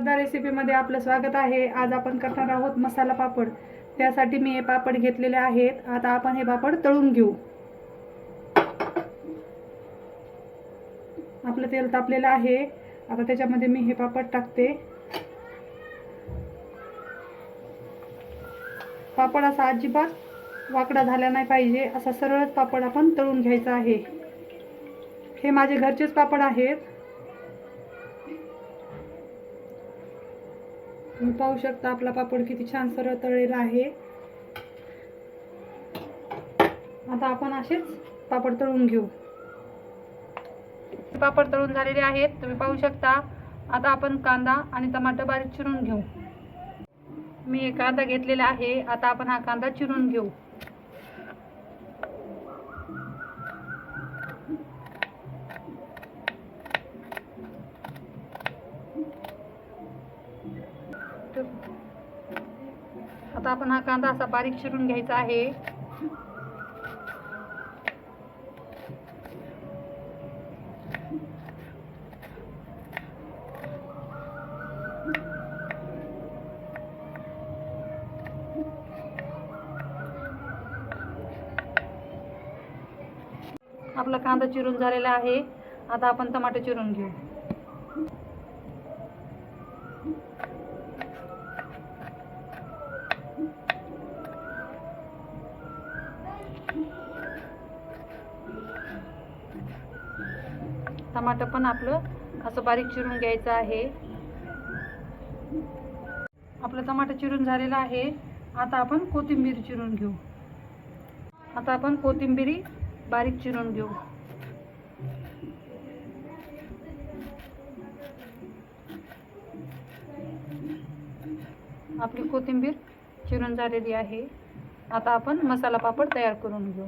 श्रद्धा रेसिपीमध्ये आपलं स्वागत आहे. आज आपण करणार आहोत मसाला पापड. त्यासाठी मी हे पापड घेतलेले आहेत. आता आपण हे पापड तळून घेऊ. आपलं तेल तापलेलं आहे. आता त्याच्यामध्ये मी हे पापड टाकते. पापड असा अजिबात वाकडा झाला नाही पाहिजे. असा सरळच पापड आपण तळून घ्यायचा आहे. हे माझे घरचेच पापड आहेत. तुम्ही पाहू शकता आपला पापड किती छान सरळ तळलेला आहे. आता आपण असेच पापड तळून घेऊ. पापड तळून झालेले आहेत. तुम्ही पाहू शकता. आता आपण कांदा आणि टमाटर बारीक चिरून घेऊ. मी एक कांदा घेतलेला आहे. आता आपण हा कांदा चिरून घेऊ. आता आपण हा कांदा असा बारीक चिरून घ्यायचा आहे. आपला कांदा चिरून झालेला आहे. आता आपण टमाटे चिरून घेऊ. टमाटर पण आपलं असं बारीक चिरून घ्यायचं आहे. आपलं टमाटर चिरून झालेलं आहे. आता आपण कोथिंबीर चिरून घेऊ. आता आपण कोथिंबिरी बारीक चिरून घेऊ. आपली कोथिंबीर चिरून झालेली आहे. आता आपण मसाला पापड तयार करून घेऊ.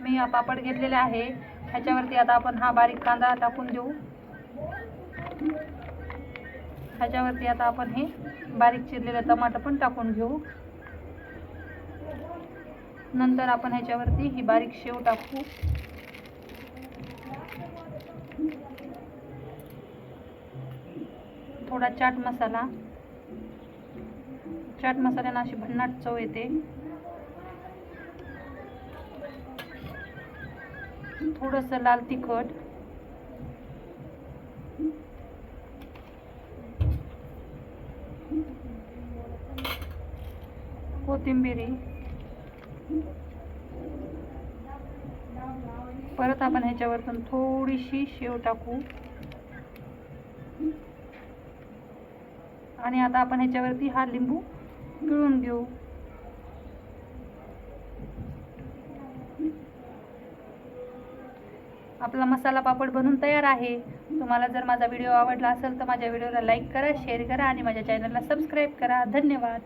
मी हा पापड घेतलेला आहे. ह्याच्यावरती आता आपण हा बारीक कांदा टाकून देऊ ह्याच्यावरती आता आपण हे बारीक चिरलेलं टमाटर पण टाकून घेऊ. नंतर आपण ह्याच्यावरती ही बारीक शेव टाकू. थोडा चाट मसाला. चाट मसाल्यानं अशी भन्नाट चव येते. थोडंसं लाल तिखट. कोथिंबिरी. परत आपण ह्याच्यावरतून थोडीशी शेव टाकू. आणि आता आपण ह्याच्यावरती हा लिंबू पिळून घेऊ. आपला मसाला पापड बनून तयार आहे. तुम्हाला जर माझा व्हिडिओ आवडला असेल तर माझ्या व्हिडिओला लाईक करा शेअर करा आणि माझ्या चॅनलला सबस्क्राईब करा. धन्यवाद.